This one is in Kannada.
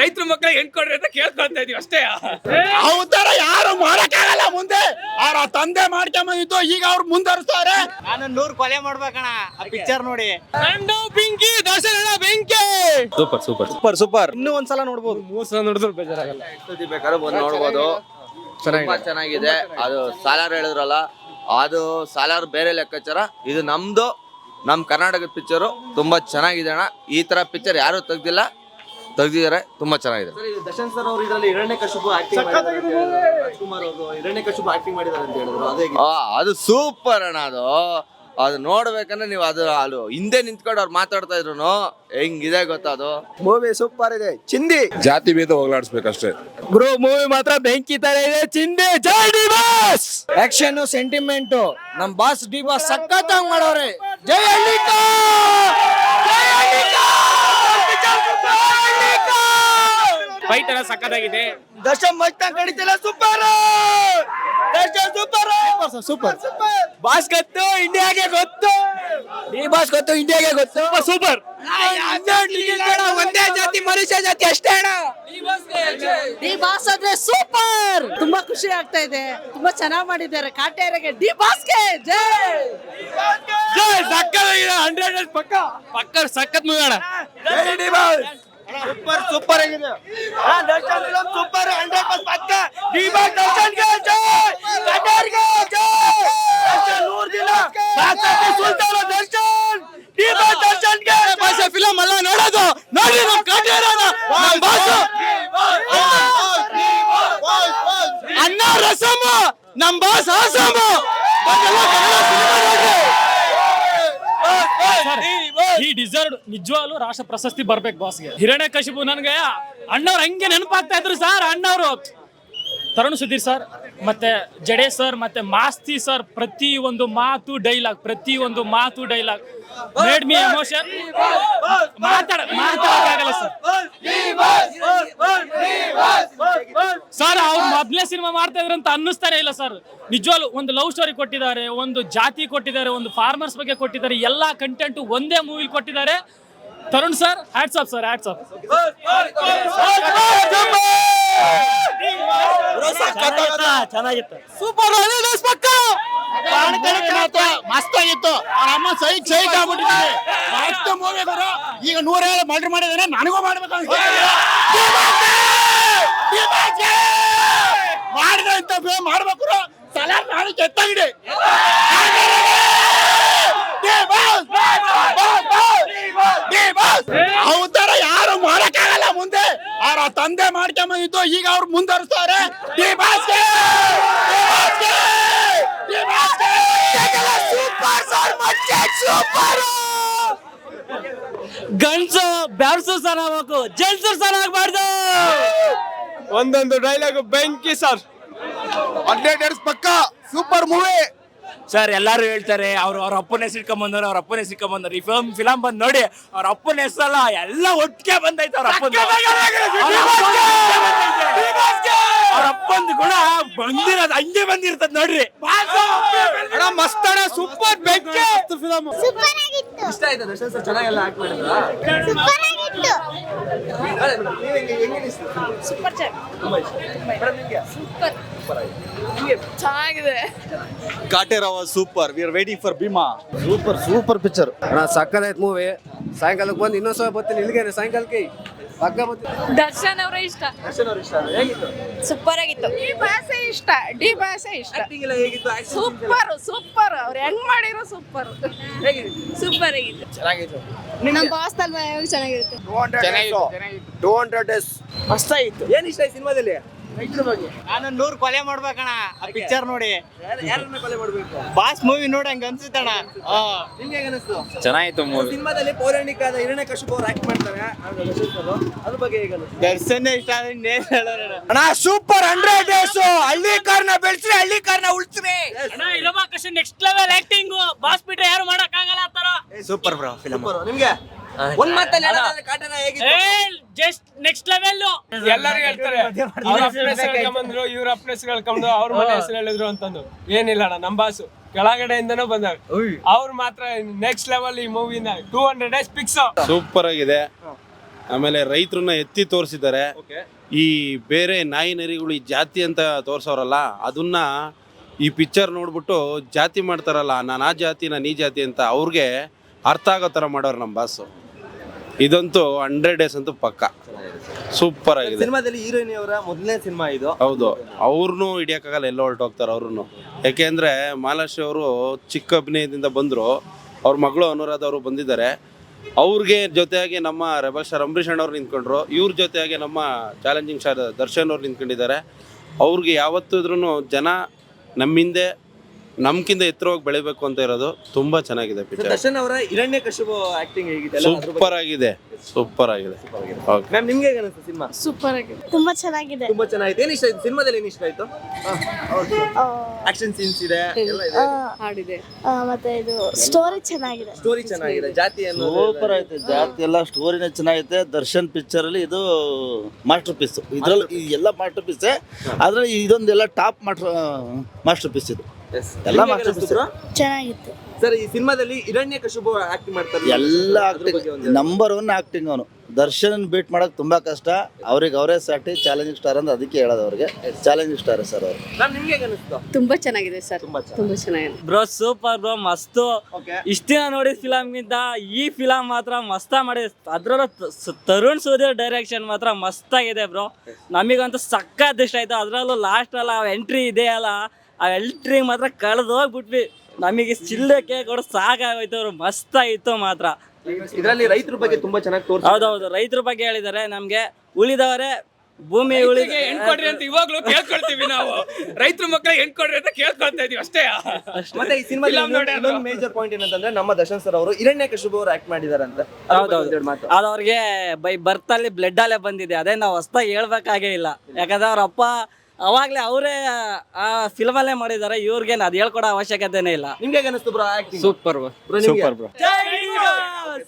ರೈತರ ಮಕ್ಕಳ ಹೆಣ್ಕೊಡ್ರಿ ಅಂತ ಕೇಳ್ಕೊಂತ ಇದೀವಿ ಅಷ್ಟೇ. ಅವತರ ಯಾರು ಮಾಡಕ್ಕಾಗಲ್ಲ ಮುಂದೆ. ಅವ್ರ ತಂದೆ ಮಾಡ್ಕೊಂಬಂದಿದ್ದು ಈಗ ಅವ್ರು ಮುಂದರ್ಸ್ತಾರೆ ನಾನು ನೂರ್ ಕೊಲೆ ಮಾಡ್ಬೇಕಣ ಆ ಪಿಕ್ಚರ್ ನೋಡಿ. ಬೆಂಕಿ ದರ್ಶನ ಬೆಂಕಿ. Super super. Super super. ಇನ್ನೂ ಒಂದ್ಸಲ ನೋಡ್ಬೋದು. ಮೂರ್ ಸಲ ನೋಡಿದ್ರು ಬೇಜಾರಾಗಲ್ಲ. ಬೇಕಾದ್ರೆ ಬೇಕಾದ್ರೂ ಬಂದು ನೋಡ್ಬೋದು. ತುಂಬಾ ಚೆನ್ನಾಗಿದೆ. ಅದು ಸಾಲಾರ್ ಹೇಳಿದ್ರಲ್ಲ ಅದು ಸಾಲಾರ್ ಬೇರೆ ಲೆಕ್ಕಾಚಾರ. ಇದು ನಮ್ದು ನಮ್ ಕರ್ನಾಟಕದ ಪಿಕ್ಚರು ತುಂಬಾ ಚೆನ್ನಾಗಿದೆ ಅಣ್ಣ. ಈ ತರ ಪಿಕ್ಚರ್ ಯಾರು ತೆಗ್ದಿಲ್ಲ. ತೆಗ್ದಿದ್ದಾರೆ ತುಂಬಾ ಚೆನ್ನಾಗಿದೆ. ದರ್ಶನ್ ಸರ್ ಅವರು ಇದರಲ್ಲಿ ಎರಡನೇ ಕಶುಬು ಆಕ್ಟಿಂಗ್ ರಾಜ್ಕುಮಾರ್ ಅವರು ಎರಡನೇ ಕಶುಬು ಆಕ್ಟಿಂಗ್ ಮಾಡಿದ್ದಾರೆ ಅಂತ ಹೇಳಿದ್ರು. ಅದೇ ಆ, ಅದು ಸೂಪರ್ ಅಣ್ಣ ಅದು. ಅದು ನೋಡ್ಬೇಕಂದ್ರೆ ನೀವು ಅದು ಅದು ಹಿಂದೆ ನಿಂತ್ಕೊಂಡು ಅವ್ರು ಮಾತಾಡ್ತಾ ಇದ್ರು ಹೆಂಗಿದೆ ಗೊತ್ತಾ ಅದು? ಮೂವಿ ಸೂಪರ್ ಇದೆ. ಚಿಂದಿ! ಜಾತಿ ಭೇದ ಹೋಗ್ಲಾಡಿಸ್ಬೇಕಷ್ಟೇ. ಗುರು ಮೂವಿ ಮಾತ್ರ ಬೆಂಕಿ ತರ ಇದೆ. ಚಿಂದಿ ಜೈ ಡಿ ಬಾಸ್ ಆಕ್ಷನ್ ಸೆಂಟಿಮೆಂಟ್ ನಮ್ ಬಾಸ್ ಡಿ ಬಾಸ್ ಸಖತ್ತಾಗಿ ಮಾಡೋರೆ. ಜೈ ಹಳ್ಳಿಕಾ ಜೈ ಹಳ್ಳಿಕಾ ಫೈಟ್ ಎಲ್ಲ ಸಕ್ಕತ್ತಾಗಿದೆ ದಶ ಮಸ್ತ್ ಕಡಿತಿಲ್ಲ ಸೂಪರ್ ದಶ ಸೂಪರ್ ಸೂಪರ್ ಬಾಸ್ ಗೊತ್ತು ಇಂಡಿಯಾಗೆ ಗೊತ್ತು. ಈ ಬಾಸ್ ಗೊತ್ತು ಇಂಡಿಯಾಗೆ ಗೊತ್ತು. ಸೂಪರ್ ಒಂದೇ ಜಾತಿ ಮನುಷ್ಯ ಜಾತಿ ಅಷ್ಟೇ ಅಣ್ಣ. ಡಿ ಬಾಸ್ ಅಂದ್ರೆ ಸೂಪರ್ ತುಂಬಾ ಖುಷಿ ಆಗ್ತಾ ಇದೆ. ತುಂಬಾ ಚೆನ್ನಾಗಿ ಮಾಡಿದ್ದಾರೆ. ಕಾಟೇರಿಗೆ ಡಿ ಬಾಸ್ಗೆ ಜೈ! ಸಕ್ಕತ್ತಾಗಿದೆ ಹಂಡ್ರೆಡ್ ಪಕ್ಕ. ಪಕ್ಕ ಸಕ್ಕತ್ ಮೂವಿ ಅಣ್ಣ. ಸೂಪರ್ ಸೂಪರ್ ಆಗಿದೆ. Darshan film super hundred percent ಪಕ್ಕ. ಡಿ ಬಾಸ್ ದರ್ಶನ್ಗೆ ಜೈ! ಕನ್ನಡಿಗೆ ಜೈ! ದರ್ಶನ್ ನೂರ್ ದಿನ ಸುಲ್ತಾನ ದರ್ಶನ್! ಡಿ ದರ್ಶನ್ಗೆ ಭಾಷೆ ಫಿಲಂ ಅಲ್ಲ, ನೋಡೋದು. ನೋಡಿ ನಮ್ ಕಾಟೇರನ ನಮ್ ಅನ್ನ ರಸಮ ನಮ್ ಬಾಸ್ ಆಸಮ ಈ ಡಿಸರ್ವ್ ನಿಜವಾಗ್ಲು ರಾಷ್ಟ್ರ ಪ್ರಶಸ್ತಿ ಬರ್ಬೇಕು ಬಾಸ್ಗೆ ಹಿರಣ್ಯ ಕಶಿಪು ನನ್ಗೆ ಅಣ್ಣವ್ರು ಹಂಗೆ ನೆನಪಾಗ್ತಾ ಇದ್ರು ಸರ್ ಅಣ್ಣವ್ರು. ತರುಣ್ ಸುಧೀರ್ ಸರ್ ಮತ್ತೆ ಜಡೇ ಸರ್ ಮತ್ತೆ ಮಾಸ್ತಿ ಸರ್ ಪ್ರತಿ ಒಂದು ಮಾತು ಡೈಲಾಗ್ ಪ್ರತಿ ಒಂದು ಮಾತು ಡೈಲಾಗ್ ಮೇಡ್ ಮಿ ಎಮೋಷನ್ ಮಾತಾಡ ಮಾತಾಡಕ್ಕಾಗಲ್ಲ ಸರ್ ಸರ್ ಅವ್ರು ಮೊದಲೇ ಸಿನಿಮಾ ಮಾಡ್ತಾ ಇದ್ರು ಅಂತ ಅನ್ನಿಸ್ತಾರೆ ಇಲ್ಲ ಸರ್ ನಿಜವಾಗ್ಲು ಒಂದು ಲವ್ ಸ್ಟೋರಿ ಕೊಟ್ಟಿದ್ದಾರೆ ಒಂದು ಜಾತಿ ಕೊಟ್ಟಿದ್ದಾರೆ ಒಂದು ಫಾರ್ಮರ್ಸ್ ಬಗ್ಗೆ ಕೊಟ್ಟಿದ್ದಾರೆ ಎಲ್ಲಾ ಕಂಟೆಂಟ್ ಒಂದೇ ಮೂವಿಲಿ ಕೊಟ್ಟಿದ್ದಾರೆ. Tarun sir hats off sir hats off ಚೆನ್ನಾಗಿತ್ತು ಸೂಪರ್ ಮಸ್ತ್ ಆಗಿತ್ತು ಅಮ್ಮ ಸೈಕ್ ಸೈಕ್ ಆಗ್ಬಿಟ್ಟಿದ್ದಾರೆ. ಮಸ್ತ್ ಮೂವಿ ಗುರು ಈಗ ನೂರೇಳು ಮರ್ಡರ್ ಮಾಡಿದಾರೆ ನನಗೂ ಮಾಡ್ಬೇಕು ಮಾಡಿದ ಇಂತ ಫಿಲ್ಮ್ ಮಾಡ್ಬೇಕು. ಸಲಾರ್ ನಾಳೆ ಕೆತ್ತಾಗಿದೆ ಅವತರ ಯಾರು ಮಾಡಕ್ಕಾಗಲ್ಲ ಮುಂದೆ. ಅವ್ರ ತಂದೆ ಮಾಡ್ಕೊಂಬಂದಿದ್ದು ಈಗ ಅವ್ರು ಸೂಪರ್. ಗಂಡ್ಸು ಬ್ಯಾರ್ಸು ಸರ್ ಆಗ್ಬೇಕು. ಜೆಂಟ್ಸು ಸರ್ ಆಗ್ಬಾರ್ದು. ಒಂದೊಂದು ಡೈಲಾಗ್ ಬೆಂಕಿ ಸರ್ ಇಯರ್ಸ್ ಪಕ್ಕ ಸೂಪರ್ ಮೂವಿ ಸರ್ ಎಲ್ಲಾರು ಹೇಳ್ತಾರೆ ಅವ್ರು ಅವ್ರ ಅಪ್ಪನ ಹೆಸರು ಇಟ್ಕೊಂಬಂದವ್ರು ಅವ್ರ ಅಪ್ಪನ ಹೆಸರು ಇಟ್ಕೊಂಬಂದವ್ರು ಈ ಫಿಲಮ್ ಫಿಲಮ್ ಬಂದ್ ನೋಡಿ ಅವ್ರ ಅಪ್ಪನ ಹೆಸರಲ್ಲ ಎಲ್ಲ ಒಟ್ಟಿಗೆ ಬಂದೈತೆ ಅವ್ರ ಅಪ್ಪನ ಅವ್ರ ಅಪ್ಪಂದು ಗುಣ ಬಂದಿರೋದು ಹಂಗೆ ಬಂದಿರ್ತದ ನೋಡ್ರಿ. ಮಸ್ತ್ ಅಣ್ಣ ಸೂಪರ್ ಬೆಂಕಿ ಫಿಲಮ್ ಸೂಪರ್ ಆಗಿತ್ತು ಇಷ್ಟ ಆಯ್ತಾ ದರ್ಶನ್ ಸರ್? ಚೆನ್ನಾಗೆಲ್ಲ ಆಕ್ಟ್ ಮಾಡಿದ್ರ? ಸೂಪರ್ ಆಗಿತ್ತು ಸೂಪರ್. ಚೆನ್ನಾಗಿದೆ. ಕಾಟೇರವ super we are waiting for Bheema super super picture ಅಣ್ಣ ಸಕ್ಕದಾಯ್ತು ಮೂವಿ ಸಾಯಂಕಾಲಕ್ಕೆ ಬಂದು ಇನ್ನೊಂದು ಸಲ ಬರ್ತೀನಿ. ಇಲ್ಲಿಗೆ ಸಾಯಂಕಾಲಕ್ಕೆ ಪಕ್ಕ ಬರ್ತೀನಿ. ದರ್ಶನ್ ಅವರೇ ಇಷ್ಟ. ದರ್ಶನ್ ಅವರ ಇಷ್ಟ ಹೇಗಿತ್ತು? ಸೂಪರ್ ಆಗಿತ್ತು. ಡಿ ಭಾಷೆ ಇಷ್ಟ ಡಿ ಭಾಷೆ ಇಷ್ಟ. ಆಕ್ಟಿಂಗ್ ಎಲ್ಲ ಹೇಗಿತ್ತು? ಸೂಪರ್ ಸೂಪರ್ ಅವ್ರು ಹೆಂಗ್ ಮಾಡಿರೋ ಸೂಪರ್ ಸೂಪರ್ ಆಗಿತ್ತು. ಚೆನ್ನಾಗಿತ್ತು. ನಮ್ಮ ಬಾಸ್ ತಲ್ವ ಯಾವಾಗ ಚೆನ್ನಾಗಿರುತ್ತೆ. ಟೂ ಹಂಡ್ರೆಡ್ ಡೇಸ್ ಮಸ್ತ್ ಆಗಿತ್ತು. ಏನ್ ಇಷ್ಟ ಆಯ್ತು ಸಿನಿಮಾದಲ್ಲಿ ರೈತರ ಬಗ್ಗೆ. ನಾನು ನೂರ್ ಕೊಲೆ ಮಾಡ್ಬೇಕಣ ಆ ಪಿಕ್ಚರ್ ನೋಡಿ. ಯಾರನ್ನ ಕೊಲೆ ಮಾಡ್ಬೇಕು? ಬಾಸ್ ಮೂವಿ ನೋಡಿ ಹಂಗ ಅನ್ಸುತ್ತಣ ಆ. ನಿಮ್ಗೆ ಹೇಗೆ ಅನಿಸ್ತು? ಚೆನ್ನಾಗಿತ್ತು ಮೂವಿ ಸಿನಿಮಾದಲ್ಲಿ ಪೌರಾಣಿಕ ಹಿರಣ್ಯ ಕಶುಪ್ ಅವ್ರು ಆಕ್ಟ್ ಮಾಡ್ತಾರೆ. ಅದ್ರ ಬಗ್ಗೆ ಹೇಗೆ ಅನಿಸ್ತು? ದರ್ಶನ್ ಇಷ್ಟ ಆದ್ರೆ ಹೇಳೋಣ ಅಣ್ಣ ಸೂಪರ್ ಹಂಡ್ರೆಡ್ ಡೇಸ್ ಹಳ್ಳಿ ಕಾರ್ನ ಬೆಳೆಸ್ರಿ ಹಳ್ಳಿ ಕಾರ್ನ ಉಳಿಸ್ರಿ. ನೆಕ್ಸ್ಟ್ ಲೆವೆಲ್ ಆಕ್ಟಿಂಗ್ ಬಾಸ್ ಬಿಟ್ರೆ ಯಾರು ಮಾಡಕ್ ಆಗಲ್ಲ ಆ ತರ ಸೂಪರ್ ಬ್ರೋ ಫಿಲಂ. ನಿಮ್ಗೆ? ಒಂದ್ ಮಾತಲ್ಲಿ ಹೇಳೋದಾದ್ರೆ ಕಾಟೇರ ಹೇಗಿತ್ತು? ಜಸ್ಟ್ ನೆಕ್ಸ್ಟ್ ಲೆವೆಲ್ ಎಲ್ಲರೂ ಹೇಳ್ತಾರೆ ಅವ್ರ ಅಪ್ಪನ ಹೆಸರು ಹೇಳ್ಕೊಂಬಂದ್ರು ಇವ್ರ ಅಪ್ಪನ ಹೆಸರು ಹೇಳ್ಕೊಂಡು ಅವ್ರ ಮನೆ ಹೆಸರು ಹೇಳಿದ್ರು ಅಂತಂದು. ಏನಿಲ್ಲ ಅಣ್ಣ ನಮ್ ಬಾಸು. ಕೆಳಗಡೆಯಿಂದನೂ ಬಂದಾಗ ಅವ್ರು ಮಾತ್ರ ನೆಕ್ಸ್ಟ್ ಲೆವೆಲ್ ಈ ಮೂವಿನ ಟೂ ಹಂಡ್ರೆಡ್ ಡೇಸ್ ಪಿಕ್ಸ್ ಸೂಪರ್ ಆಗಿದೆ. ಆಮೇಲೆ ರೈತರನ್ನ ಎತ್ತಿ ತೋರಿಸಿದ್ದಾರೆ. ಓಕೆ ಈ ಬೇರೆ ನಾಯಿ ನರಿಗಳು ಈ ಜಾತಿ ಅಂತ ತೋರ್ಸೋರಲ್ಲ ಅದನ್ನ ಈ ಪಿಕ್ಚರ್ ನೋಡ್ಬಿಟ್ಟು ಜಾತಿ ಮಾಡ್ತಾರಲ್ಲ ನಾನು ಆ ಜಾತಿ ನಾನು ಈ ಜಾತಿ ಅಂತ ಅವ್ರಿಗೆ ಅರ್ಥ ಆಗೋ ಥರ ಮಾಡೋರು ನಮ್ಮ ಬಾಸು. ಇದಂತೂ ಹಂಡ್ರೆಡ್ ಡೇಸ್ ಅಂತೂ ಪಕ್ಕ. ಸೂಪರ್ ಆಗಿದೆ. ಸಿನಿಮಾದಲ್ಲಿ ಹೀರೋಯಿನ್ ಅವರ ಮೊದಲನೇ ಸಿನಿಮಾ ಇದು. ಹೌದು. ಅವ್ರನ್ನೂ ಹಿಡಿಯೋಕ್ಕಾಗಲ್ಲ ಎಲ್ಲ ಹೊರಟೋಗ್ತಾರೆ ಅವ್ರನ್ನು ಯಾಕೆಂದ್ರೆ ಮಾಲಾಶ್ರೀ ಅವರು ಚಿಕ್ಕ ಅಭಿನಯದಿಂದ ಬಂದರು. ಅವ್ರ ಮಗಳು ಅನುರಾಧ ಅವರು ಬಂದಿದ್ದಾರೆ. ಅವ್ರಿಗೆ ಜೊತೆಯಾಗಿ ನಮ್ಮ ರೆಬಲ್ ಸ್ಟಾರ್ ಅಂಬರೀಷ್ ಅಣ್ಣವ್ರು ನಿಂತ್ಕೊಂಡ್ರು. ಇವ್ರ ಜೊತೆಯಾಗಿ ನಮ್ಮ ಚಾಲೆಂಜಿಂಗ್ ಸ್ಟಾರ್ ದರ್ಶನ್ ಅವ್ರು ನಿಂತ್ಕೊಂಡಿದ್ದಾರೆ. ಅವ್ರಿಗೆ ಯಾವತ್ತೂ ಇದ್ರೂ ಜನ ನಮ್ಮಿಂದೆ ನಮ್ಕಿಂತ ಎತ್ತರವಾಗಿ ಬೆಳಿಬೇಕು ಅಂತ ಇರೋದು ತುಂಬಾ ಚೆನ್ನಾಗಿದೆ ಪಿಕ್ಚರ್ ದರ್ಶನ್ ಅವರ ಹಿರಣ್ಯ ಕಶುಬು ಆಕ್ಟಿಂಗ್ ಹೇಗಿದೆ? ಅಲ್ಲ? ಸೂಪರ್ ಆಗಿದೆ. ಸೂಪರ್ ಆಗಿದೆ. ಓಕೆ ಮ್ಯಾಮ್ ನಿಮ್ಗೆ ಹೇಗೆ ಅನಿಸ್ತು ಸಿನಿಮಾ? ಸೂಪರ್ ಆಗಿದೆ. ತುಂಬಾ ಚೆನ್ನಾಗಿದೆ. ತುಂಬಾ ಚೆನ್ನಾಗಿದೆ. ಏನ್ ಇಷ್ಟ ಆಯ್ತು? ಸಿನಿಮಾದಲ್ಲಿ ಏನ್ ಇಷ್ಟ ಆಯ್ತು? ಆಕ್ಷನ್ ಸೀನ್ಸ್ ಇದೆ ಎಲ್ಲ ಇದೆ. ಹಾಡಿದೆ. ಆ, ಮತ್ತೆ ಇದು ಸ್ಟೋರಿ ಚೆನ್ನಾಗಿದೆ. ಸ್ಟೋರಿ ಚೆನ್ನಾಗಿದೆ. ಜಾತಿ ಅನ್ನೋದು ಸೂಪರ್ ಐತೆ ಜಾತಿ ಎಲ್ಲ ಸ್ಟೋರಿನೇ ಚೆನ್ನಾಗಿದೆ ದರ್ಶನ್ ಪಿಕ್ಚರ್ ಅಲ್ಲಿ ಇದು ಮಾಸ್ಟರ್ ಪೀಸ್ ಇದ್ರಲ್ಲಿ ಈ ಎಲ್ಲ ಮಾಸ್ಟರ್ ಪೀಸ್ ಅದ್ರಲ್ಲಿ ಇದೊಂದೆಲ್ಲ ಟಾಪ್ ಮಾಸ್ಟರ್ ಮಾಸ್ಟರ್ ಪೀಸ್ ಇದು. ಎಲ್ಲ ಚೆನ್ನಾಗಿತ್ತು. ಸರ್ ಈ ಸಿನಿಮಾದಲ್ಲಿ ಇರಣ್ಯ ಕಶಿಪು ಆಕ್ಟಿಂಗ್ ಮಾಡ್ತಾರೆ. ಎಲ್ಲ ಆಕ್ಟಿಂಗ್ ನಂಬರ್ ಒನ್ ಆಕ್ಟಿಂಗ್ ಅವನು. ದರ್ಶನ್ ಬೀಟ್ ಮಾಡಕ್ ತುಂಬಾ ಕಷ್ಟ. ಅವ್ರಿಗೆ ಅವರೇ ಸಾಟಿ ಚಾಲೆಂಜಿಂಗ್ ಸ್ಟಾರ್ ಅಂತ ಅದಕ್ಕೆ ಹೇಳೋದು ಅವ್ರಿಗೆ. ಚಾಲೆಂಜಿಂಗ್ ಸ್ಟಾರ್ ಸರ್ ಅವರು. ತುಂಬಾ ಚೆನ್ನಾಗಿದೆ ಸರ್ ತುಂಬಾ ತುಂಬಾ ಚೆನ್ನಾಗಿದೆ. ಬ್ರೋ ಸೂಪರ್ ಬ್ರೋ ಮಸ್ತು. ಇಷ್ಟಿನ ಇಷ್ಟ ಫಿಲಮ್ ಗಿಂತ ಈ ಫಿಲಮ್ ಮಾತ್ರ ಮಸ್ತ ಮಾಡಿದೆ. ಅದ್ರಲ್ಲೂ ತ- ತರುಣ್ ಸೂರ್ಯ ಡೈರೆಕ್ಷನ್ ಮಾತ್ರ ಮಸ್ತಾಗಿದೆ ಬ್ರೋ ನಮಗಂತೂ ಸಖತ್ ಇಷ್ಟ ಆಯ್ತು. ಅದರಲ್ಲೂ ಲಾಸ್ಟ್ ಅಲ್ಲ ಎಂಟ್ರಿ ಇದೆ ಅಲ್ಲ. ಆ ಎಲ್ಟ್ರಿಗೆ ಮಾತ್ರ ಕಳೆದೋಗ್ಬಿಟ್ವಿ ನಮಗೆ ಚಿಲ್ಲಕ್ಕೆ ಕೊಡು ಅವರು ಅವ್ರು ಮಸ್ತಾಗಿತ್ತು ಮಾತ್ರ. ಇದರಲ್ಲಿ ರೈತರ ಬಗ್ಗೆ ತುಂಬಾ ಚೆನ್ನಾಗಿ ಹೌದು ಹೌದೌದು ರೈತರ ಬಗ್ಗೆ ಹೇಳಿದಾರೆ ನಮ್ಗೆ ಉಳಿದವರೇ ಭೂಮಿ ಉಳಿಗೆ ಹೆಣ್ ಕೊಡ್ರಿ ಅಂತ ಇವಾಗ್ಲೂ ಕೇಳ್ಕೊಳ್ತೀವಿ ನಾವು. ರೈತರ ಮಕ್ಕಳಿಗೆ ಹೆಣ್ ಕೊಡ್ರಿ ಅಂತ ಕೇಳ್ಕೊಳ್ತಾ ಇದೀವಿ ಅಷ್ಟೇ. ಮತ್ತೆ ಈ ಸಿನಿಮಾ ಮೇಜರ್ ಪಾಯಿಂಟ್ ಏನಂತಂದ್ರೆ ನಮ್ಮ ದರ್ಶನ್ ಸರ್ ಅವರು ಹಿರಣ್ಯ ಕಶಿಪು ಅವರು ಆಕ್ಟ್ ಮಾಡಿದ್ದಾರೆ ಅಂತ ಹೌದೌದು. ಅದು ಅವ್ರಿಗೆ ಬೈ ಬರ್ತಲ್ಲಿ ಬ್ಲಡ್ ಅಲ್ಲೇ ಬಂದಿದೆ. ಅದೇ ನಾವು ಹೊಸ್ತಾಗಿ ಹೇಳ್ಬೇಕಾಗೇ ಇಲ್ಲ. ಯಾಕಂದ್ರೆ ಅವ್ರ ಅಪ್ಪ ಅವಾಗ್ಲೇ ಅವರೇ ಆ ಫಿಲ್ಮಲ್ಲೇ ಮಾಡಿದ್ದಾರೆ ಇವ್ರಿಗೆ ಅದು ಹೇಳ್ಕೊಡೋ ಅವಶ್ಯಕತೆನೇ ಇಲ್ಲ. ನಿಮ್ಗೆ ಹೇಗೆ ಅನಿಸ್ತು ಬ್ರೋ ಆಕ್ಟಿಂಗ್ ಸೂಪರ್ ನಿಮ್ಗೆ? ಸೂಪರ್ ಬ್ರೋ ಜೈ